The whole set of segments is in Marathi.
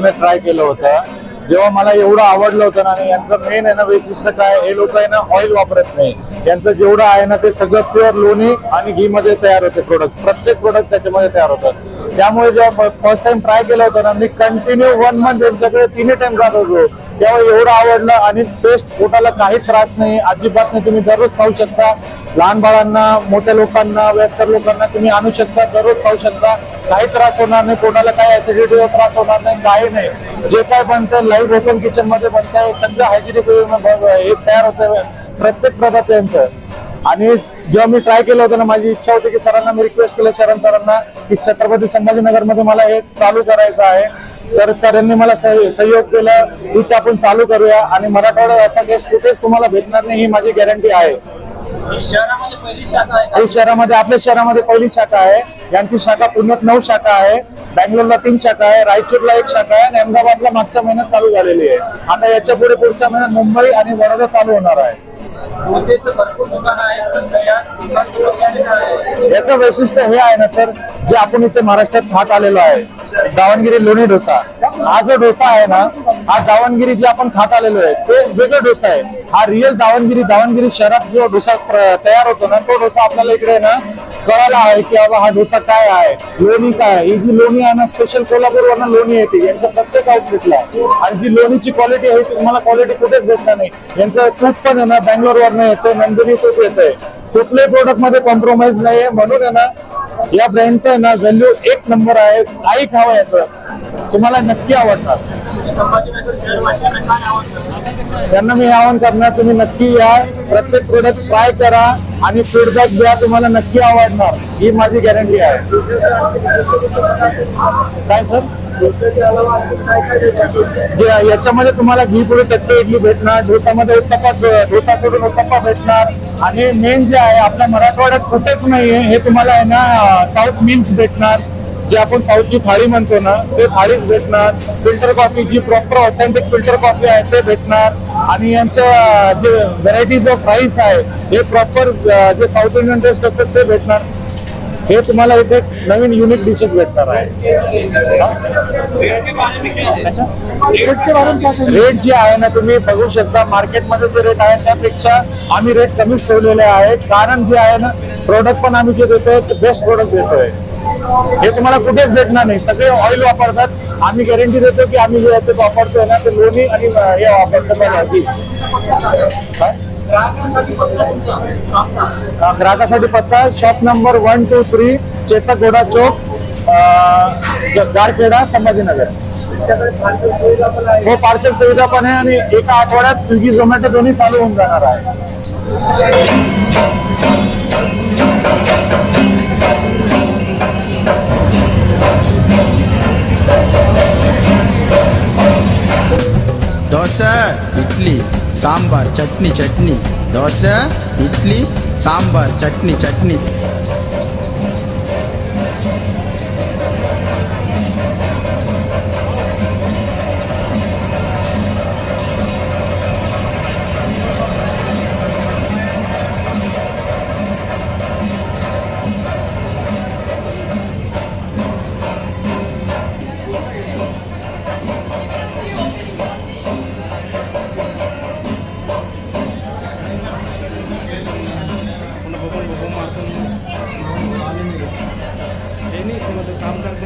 पुणे ट्राय केलं होतं. जेव्हा मला एवढं आवडलं होतं ना आणि यांचं मेन आहे ना वैशिष्ट्य काय हे लोक आहे ना ऑइल वापरत नाही. यांचं जेवढं आहे ना ते सगळं प्युअर लोणी आणि घी मध्ये तयार होते प्रोडक्ट प्रत्येक प्रोडक्ट त्याच्यामध्ये तयार होतात त्यामुळे जेव्हा फर्स्ट टाइम ट्राय केलं होतं ना मी कंटिन्यू वन मंथ यांच्याकडे तिन्ही टाइम जात होतो तेव्हा एवढं आवडलं आणि टेस्ट पोटाला काही त्रास नाही. अजिबात नाही. तुम्ही दररोज खाऊ शकता. लहान बाळांना मोठ्या लोकांना वयस्कर लोकांना तुम्ही आणू शकता. दररोज खाऊ शकता. काही त्रास होणार नाही. पोटाला काही ऍसिडिटीचा त्रास होणार नाही. काही नाही. जे काय बनतं लाईव्ह ओपन किचनमध्ये बनतंय. सगळं हायजेनिक हे तयार होतं प्रत्येक पदार्थ यांचं. आणि जेव्हा मी ट्राय केलं होतं ना माझी इच्छा होती की सरांना मी रिक्वेस्ट केलं शरण सरांना की छत्रपती संभाजीनगरमध्ये मला हे चालू करायचं आहे. तर सरांनी मला सह- सहयोग केला. ते आपण चालू करूया आणि मराठवाडा याचा टेस्ट कुठेच तुम्हाला भेटणार नाही ही माझी गॅरंटी आहे. शहरामध्ये हे आपल्या शहरामध्ये पहिली शाखा आहे. यांची शाखा पुण्यात नऊ शाखा आहे बँगलोरला तीन शाखा आहे रायचूरला एक शाखा आहे आणि अहमदाबादला मागच्या महिन्यात चालू झालेली आहे. आता याच्यापुढे पुढच्या महिन्यात मुंबई आणि वडोदरा चालू होणार आहे. याचं वैशिष्ट्य हे आहे ना सर जे आपण इथे महाराष्ट्रात खात आलेलो आहे दावणगिरी लोणी डोसा. हा जो डोसा आहे ना हा दावणगिरी जे आपण खात आलेलो आहे ते वेगळा डोसा आहे. हा रिअल दावणगिरी दावणगिरी शहरात जो डोसा तयार होतो ना तो डोसा आपल्याला इकडे ना कळायला आहे की बाबा हा डोसा काय आहे? लोणी काय आहे? ही जी लोणी आहे ना स्पेशल कोल्हापूर वरनं लोणी येते. यांचं प्रत्येक आउटलेटला आणि जी लोणीची क्वालिटी आहे ती तुम्हाला क्वालिटी कुठेच भेटणार नाही. यांचं तूप पण आहे ना बँगलोर वरनं येतं नंदिनी तूप येतंय. कुठल्याही प्रोडक्टमध्ये कॉम्प्रोमाइज नाही म्हणून आहे ना या ब्रँडचं आहे ना व्हॅल्यू एक नंबर आहे. काही खावं याचं. तुम्हाला नक्की आवडणार. त्यांना मी आवाहन करणार तुम्ही नक्की या. प्रत्येक प्रोडक्ट ट्राय करा आणि फीडबॅक द्या तुम्हाला नक्की आवडणार. ही माझी गॅरंटी आहे. काय सर जे- याच्यामध्ये तुम्हाला घी पुढे टक्के इडली भेटणार डोसामध्ये उत्तप्पा डोसा सोडून उत्तप्पा भेटणार. आणि मेन जे आहे आपल्या मराठवाड्यात कुठेच नाहीये हे तुम्हाला आहे ना साऊथ मीन्स भेटणार. जे आपण साऊथची थाळी म्हणतो ना ते थाळीच भेटणार. फिल्टर कॉफी जी प्रॉपर ऑथेंटिक फिल्टर कॉफी आहे ते भेटणार. आणि यांच्या जे व्हरायटीज ऑफ राईस आहे हे प्रॉपर जे साऊथ इंडियन टेस्ट असतात ते भेटणार. हे तुम्हाला इथे नवीन युनिक डिशेस भेटणार आहे. रेट जे आहे ना तुम्ही बघू शकता. मार्केटमध्ये जे रेट आहे त्यापेक्षा आम्ही रेट कमीच ठेवलेले आहे कारण जे आहे ना प्रोडक्ट पण आम्ही जे देतोय ते बेस्ट प्रोडक्ट देतोय. हे तुम्हाला कुठेच भेटणार नाही. सगळे ऑइल वापरतात. आम्ही गॅरंटी देतो की आम्ही जे याच्यात वापरतोय ना ते लोणी आणि हे वापरतो ग्राहकासाठी पत्ता shop number one two three Chetak Goda Chowk Garkheda Sambhajinagar. हो पार्सल सुविधा पण आहे आणि एका आठवड्यात स्विगी झोमॅटो दोन्ही चालू होऊन जाणार आहे. Dosa idli sambar chutney chutney. Dosa idli sambar chutney chutney.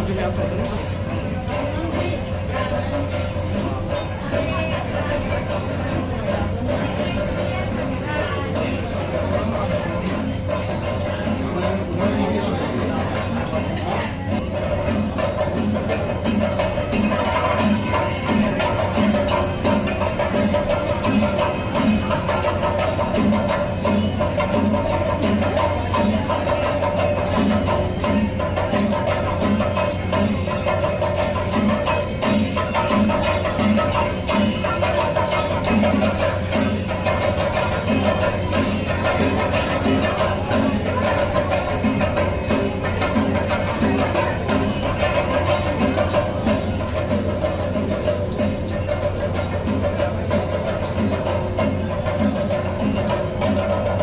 de reação também.